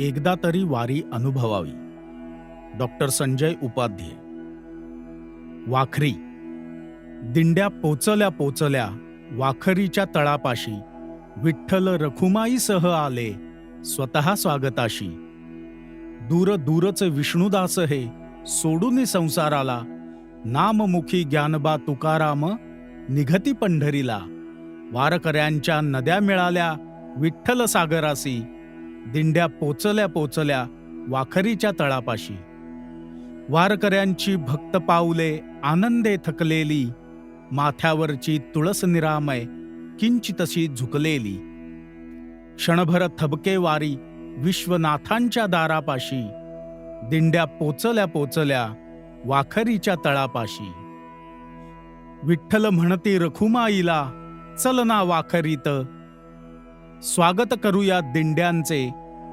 एकदा तरी वारी अनुभवावी. डॉक्टर संजय उपाध्ये वाखरी. दिंड्या पोचल्या पोचल्या वाखरीच्या तळापाशी विठ्ठल रखुमाईसह आले स्वतः स्वागताशी. दूर दूरच विष्णुदास हे सोडून संसाराला नाममुखी ज्ञानबा तुकाराम निघती पंढरीला वारकऱ्यांच्या नद्या मिळाल्या विठ्ठल सागरासी दिंड्या पोचल्या पोचल्या वाखरीच्या तळापाशी. वारकऱ्यांची भक्त पाऊले आनंदे थकलेली माथ्यावरची तुळस निरामय किंचितशी झुकलेली. क्षणभर थबके वारी विश्वनाथांच्या दारापाशी दिंड्या पोचल्या पोचल्या वाखरीच्या तळापाशी. विठ्ठल म्हणती रखुमाईला चल ना वाखरीत स्वागत करूया दिंड्यांचे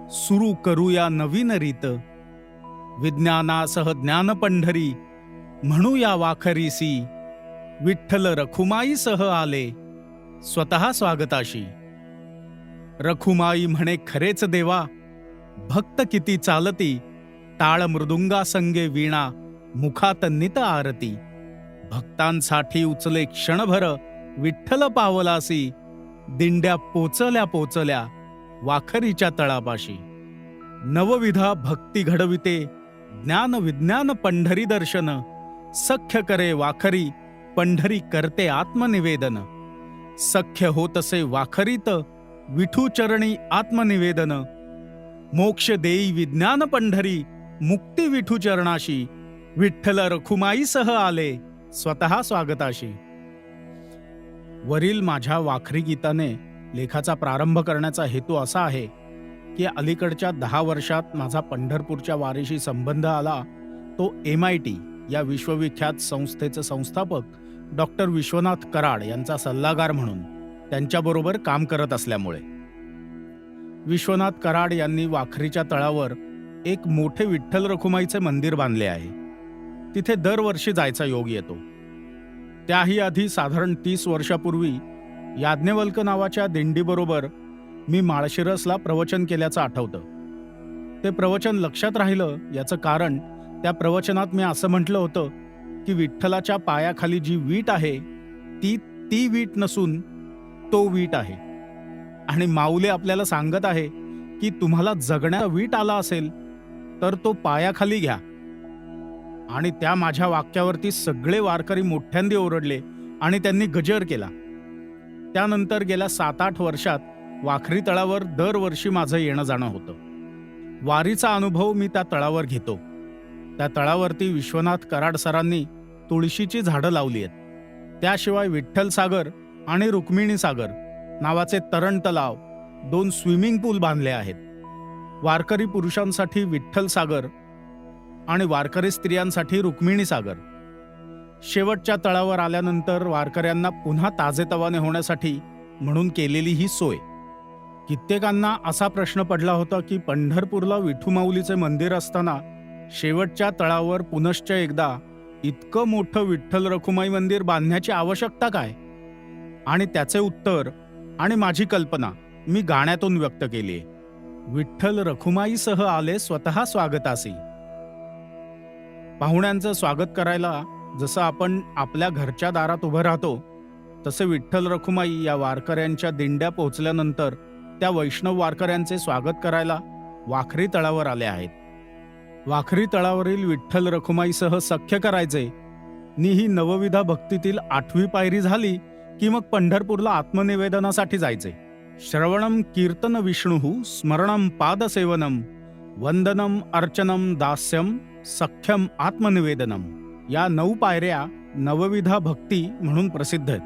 सुरू करूया नवीन रीत. विज्ञानासह ज्ञान पंढरी म्हणूया वाखरीसी विठ्ठल रखुमाईसह आले स्वतः स्वागताशी. रखुमाई म्हणे खरेच देवा भक्त किती चालती टाळ मृदुंगा संगे वीणा मुखात नित आरती. भक्तांसाठी उचले क्षणभर विठ्ठल पावलासी दिंड्या पोचल्या पोचल्या वाखरीच्या तळापाशी. नवविधा भक्ती घडविते ज्ञान विज्ञान पंढरी दर्शन सख्य करे वाखरी पंढरी करते आत्मनिवेदन. सख्य होतसे वाखरीत विठूचरणी आत्मनिवेदन. मोक्ष देई विज्ञान पंढरी मुक्ती विठूचरणाशी विठ्ठल रखुमाईसह आले स्वतः स्वागताशी. वरील माझ्या वाखरी गीताने लेखाचा प्रारंभ करण्याचा हेतू असा आहे की अलीकडच्या दहा वर्षात माझा पंढरपूरच्या वारीशी संबंध आला तो एम आय टी या विश्वविख्यात संस्थेचे संस्थापक डॉक्टर विश्वनाथ कराड यांचा सल्लागार म्हणून त्यांच्याबरोबर काम करत असल्यामुळे. विश्वनाथ कराड यांनी वाखरीच्या तळावर एक मोठे विठ्ठल रखुमाईचे मंदिर बांधले आहे. तिथे दरवर्षी जायचा योग येतो. त्याही आधी साधारण तीस वर्षापूर्वी याज्ञवल्क नावाच्या दिंडीबरोबर मी माळशिरसला प्रवचन केल्याचं आठवतं. ते प्रवचन लक्षात राहिलं याचं कारण त्या प्रवचनात मी असं म्हटलं होतं की विठ्ठलाच्या पायाखाली जी वीट आहे ती ती वीट नसून तो वीट आहे. आणि माऊले आपल्याला सांगत आहे की तुम्हाला जगण्याचा वीट आला असेल तर तो पायाखाली घ्या. आणि त्या माझ्या वाक्यावरती सगळे वारकरी मोठ्यांदी ओरडले आणि त्यांनी गजर केला. त्यानंतर गेल्या सात आठ वर्षात वाखरी तळावर दरवर्षी माझं येणं जाणं होतं. वारीचा अनुभव मी त्या तळावर घेतो. त्या तळावरती विश्वनाथ कराड सरांनी तुळशीची झाडं लावली आहेत. त्याशिवाय विठ्ठल सागर आणि रुक्मिणी सागर नावाचे तरण तलाव दोन स्विमिंग पूल बांधले आहेत. वारकरी पुरुषांसाठी विठ्ठल सागर आणि वारकरी स्त्रियांसाठी रुक्मिणी सागर. शेवटच्या तळावर आल्यानंतर वारकऱ्यांना पुन्हा ताजेतवाने होण्यासाठी म्हणून केलेली ही सोय. कित्येकांना असा प्रश्न पडला होता की पंढरपूरला विठुमाऊलीचे मंदिर असताना शेवटच्या तळावर पुनश्च एकदा इतकं मोठं विठ्ठल रखुमाई मंदिर बांधण्याची आवश्यकता काय? आणि त्याचे उत्तर आणि माझी कल्पना मी गाण्यातून व्यक्त केली विठ्ठल रखुमाईसह आले स्वतः स्वागतासी. पाहुण्यांचं स्वागत करायला जसं आपण आपल्या घरच्या दारात उभं राहतो तसे विठ्ठल रखुमाई या वारकऱ्यांच्या दिंड्या पोहोचल्यानंतर त्या वैष्णव वारकऱ्यांचे स्वागत करायला वाखरी तळावर आले आहेत. वाखरी तळावरील विठ्ठल रखुमाईसह सख्य करायचे नि ही नवविधा भक्तीतील आठवी पायरी झाली की मग पंढरपूरला आत्मनिवेदनासाठी जायचे. श्रवणम कीर्तन विष्णू स्मरणम पादसेवनम वंदनम अर्चनम दास्यम सख्यम आत्मनिवेदनम. या नऊ पायऱ्या नवविधा भक्ती म्हणून प्रसिद्ध आहेत.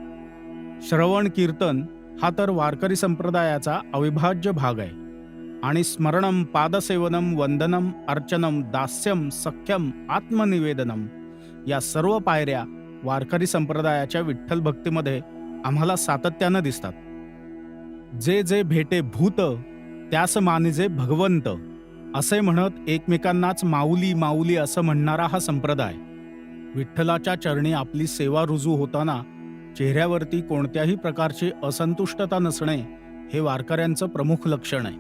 श्रवण कीर्तन हा तर वारकरी संप्रदायाचा अविभाज्य भाग आहे. आणि स्मरणम पादसेवनम वंदनम अर्चनम दास्यम सख्यम आत्मनिवेदनम या सर्व पायऱ्या वारकरी संप्रदायाच्या विठ्ठल भक्तीमध्ये आम्हाला सातत्यानं दिसतात. जे जे भेटे भूत त्यास मानिजे भगवंत. असे म्हणत एकमेकांनाच माऊली माऊली असं म्हणणारा हा संप्रदाय. विठ्ठलाच्या चरणी आपली सेवा रुजू होताना चेहऱ्यावरती कोणत्याही प्रकारची असंतुष्टता नसणे हे वारकऱ्यांचं प्रमुख लक्षण आहे.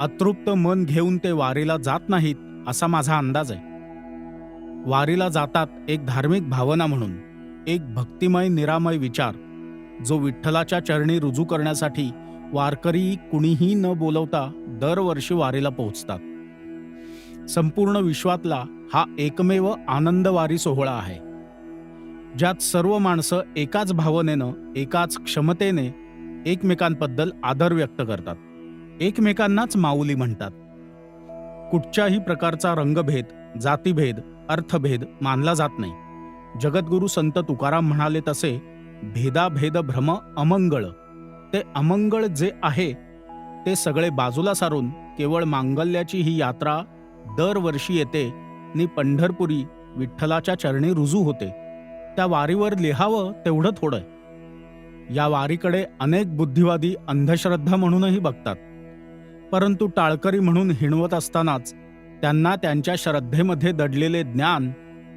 अतृप्त मन घेऊन ते वारीला जात नाहीत असा माझा अंदाज आहे. वारीला जातात एक धार्मिक भावना म्हणून एक भक्तिमय निरामय विचार जो विठ्ठलाच्या चरणी रुजू करण्यासाठी वारकरी कुणीही न बोलवता दरवर्षी वारीला पोहोचतात. संपूर्ण विश्वातला हा एकमेव आनंदवारी सोहळा आहे. ज्यात सर्व माणसं एकाच भावनेनं एकाच क्षमतेने एकमेकांबद्दल आदर व्यक्त करतात. एकमेकांनाच माऊली म्हणतात. कुठच्याही प्रकारचा रंगभेद जातीभेद अर्थभेद मानला जात नाही. जगद्गुरु संत तुकाराम म्हणाले तसे भेदाभेद भ्रम अमंगळ. ते अमंगळ जे आहे ते सगळे बाजूला सारून केवळ मांगल्याची ही यात्रा दरवर्षी येते. नि पंढरपुरी विठ्ठलाच्या चरणी रुजू होते. त्या वारीवर लिहावं तेवढं थोडं या वारीकडे अनेक बुद्धिवादी अंधश्रद्धा म्हणूनही बघतात. परंतु टाळकरी म्हणून हिणवत असतानाच त्यांना त्यांच्या श्रद्धेमध्ये दडलेले ज्ञान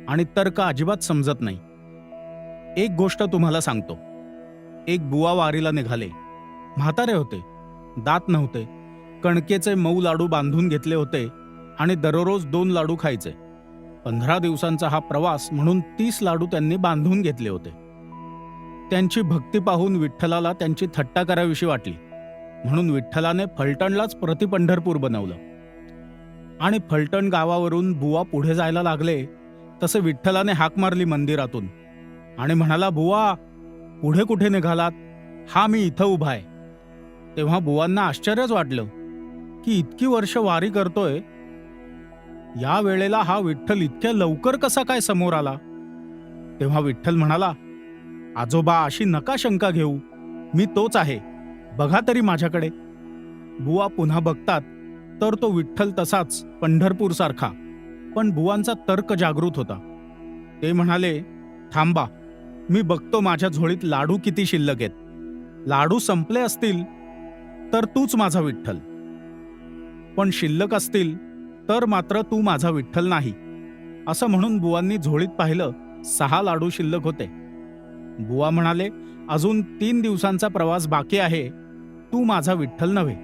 आणि तर्क अजिबात समजत नाही. एक गोष्ट तुम्हाला सांगतो. एक बुवा वारीला निघाले. म्हातारे होते. दात नव्हते. कणकेचे मऊ लाडू बांधून घेतले होते. आणि दररोज दोन लाडू खायचे. पंधरा दिवसांचा हा प्रवास म्हणून तीस लाडू त्यांनी बांधून घेतले होते. त्यांची भक्ती पाहून विठ्ठलाला त्यांची थट्टा करावीशी वाटली. म्हणून विठ्ठलाने फलटणलाच प्रति पंढरपूर बनवलं. आणि फलटण गावावरून बुवा पुढे जायला लागले तसे विठ्ठलाने हाक मारली मंदिरातून. आणि म्हणाला बुवा पुढे कुठे निघालात? हा मी इथं उभा आहे. तेव्हा बुवांना आश्चर्यच वाटलं की इतकी वर्ष वारी करतोय या वेळेला हा विठ्ठल इतक्या लवकर कसा काय समोर आला? तेव्हा विठ्ठल म्हणाला आजोबा अशी नका शंका घेऊ. मी तोच आहे. बघा तरी माझ्याकडे. बुवा पुन्हा बघतात तर तो विठ्ठल तसाच पंढरपूर सारखा पण बुवांचा तर्क जागृत होता. ते म्हणाले थांबा मी बघतो माझ्या झोळीत लाडू किती शिल्लक आहेत. लाडू संपले असतील तर तूच माझा विठ्ठल. पण शिल्लक असतील तर मात्र तू माझा विठ्ठल नाही. असं म्हणून बुवांनी झोळीत पाहिलं सहा लाडू शिल्लक होते. बुवा म्हणाले अजून तीन दिवसांचा प्रवास बाकी आहे. तू माझा विठ्ठल नव्हे.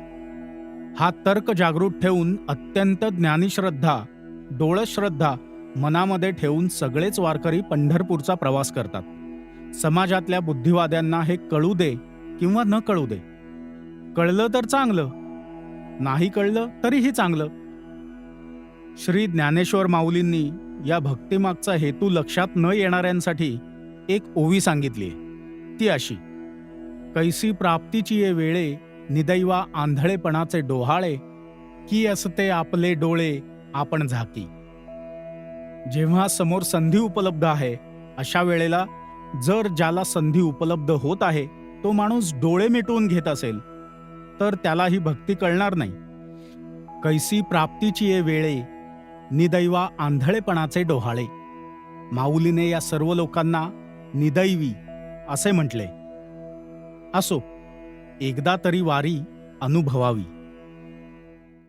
हा तर्क जागृत ठेवून अत्यंत ज्ञानीश्रद्धा डोळश्रद्धा मनामध्ये ठेवून सगळेच वारकरी पंढरपूरचा प्रवास करतात. समाजातल्या बुद्धिवाद्यांना हे कळू दे किंवा न कळू दे. कळलं तर चांगलं. नाही कळलं तरीही चांगलं. श्री ज्ञानेश्वर माऊलींनी या भक्तिमागचा हेतू लक्षात न येणाऱ्यांसाठी एक ओवी सांगितली. ती अशी कैसी प्राप्तीची ये वेळे निदैवा आंधळेपणाचे डोहाळे की असते आपले डोळे आपण झाकी. जेव्हा समोर संधी उपलब्ध आहे अशा वेळेला जर ज्याला संधी उपलब्ध होत आहे तो माणूस डोळे मिटवून घेत असेल तर त्याला ही भक्ती कळणार नाही. कैसी प्राप्तीची ये वेळे निदैवा आंधळेपणाचे डोहाळे. माऊलीने या सर्व लोकांना निदैवी असे म्हटले. असो एकदा तरी वारी अनुभवावी.